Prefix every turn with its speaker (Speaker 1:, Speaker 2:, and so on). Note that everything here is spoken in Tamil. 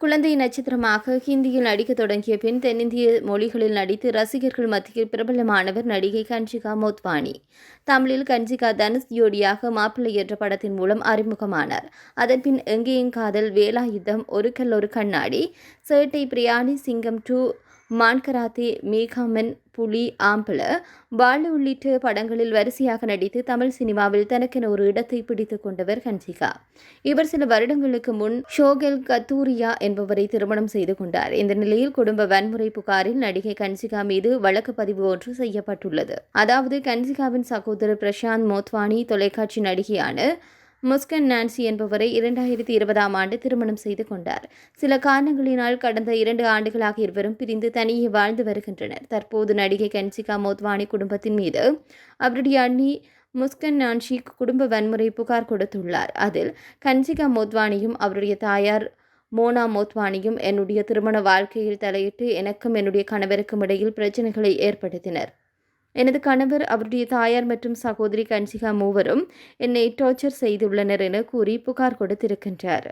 Speaker 1: குழந்தை நட்சத்திரமாக ஹிந்தியில் நடிக்க தொடங்கிய பின் தென்னிந்திய மொழிகளில் நடித்து ரசிகர்கள் மத்தியில் பிரபலமானவர் நடிகை கன்ஷிகா மோத்வானி. தமிழில் கன்ஷிகா தனுஷ் ஜோடியாக மாப்பிள்ளை என்ற படத்தின் மூலம் அறிமுகமானார். அதன்பின் எங்கேயும் காதல் வேலாயுத்தம் ஒரு கல் ஒரு கண்ணாடி சேட்டை பிரியாணி சிங்கம் டூ மான்கராத்தி மேகாமன் புலி ஆம்பள பாலு உள்ளிட்ட படங்களில் வரிசையாக நடித்து தமிழ் சினிமாவில் தனக்கென ஒரு இடத்தை பிடித்துக் கொண்டவர் ஹன்சிகா. இவர் சில வருடங்களுக்கு முன் ஷோகெல் கத்தூரியா என்பவரை திருமணம் செய்து கொண்டார். இந்த நிலையில் குடும்ப வன்முறை புகாரில் நடிகை கன்சிகா மீது வழக்கு பதிவு ஒன்று செய்யப்பட்டுள்ளது. அதாவது கன்சிகாவின் சகோதரர் பிரசாந்த் மோத்வானி தொலைக்காட்சி நடிகையான முஸ்கன் நான்சி என்பவரை இரண்டாயிரத்தி இருபதாம் ஆண்டு திருமணம் செய்து கொண்டார். சில காரணங்களினால் கடந்த இரண்டு ஆண்டுகளாக இருவரும் பிரிந்து தனியே வாழ்ந்து வருகின்றனர். தற்போது நடிகை கன்சிகா மோத்வானி குடும்பத்தின் மீது அவருடைய அண்ணி முஸ்கன் நான்ஷி குடும்ப வன்முறை புகார் கொடுத்துள்ளார். அதில் கன்சிகா மோத்வானியும் அவருடைய தாயார் மோனா மோத்வானியும் என்னுடைய திருமண வாழ்க்கையில் தலையிட்டு எனக்கும் என்னுடைய கணவருக்கும் இடையில் பிரச்சனைகளை ஏற்படுத்தினர். எனது கணவர் அவருடைய தாயார் மற்றும் சகோதரி கன்சிகா மூவரும் என்னை டார்ச்சர் செய்துள்ளனர் என கூறி புகார் கொடுத்திருக்கின்றார்.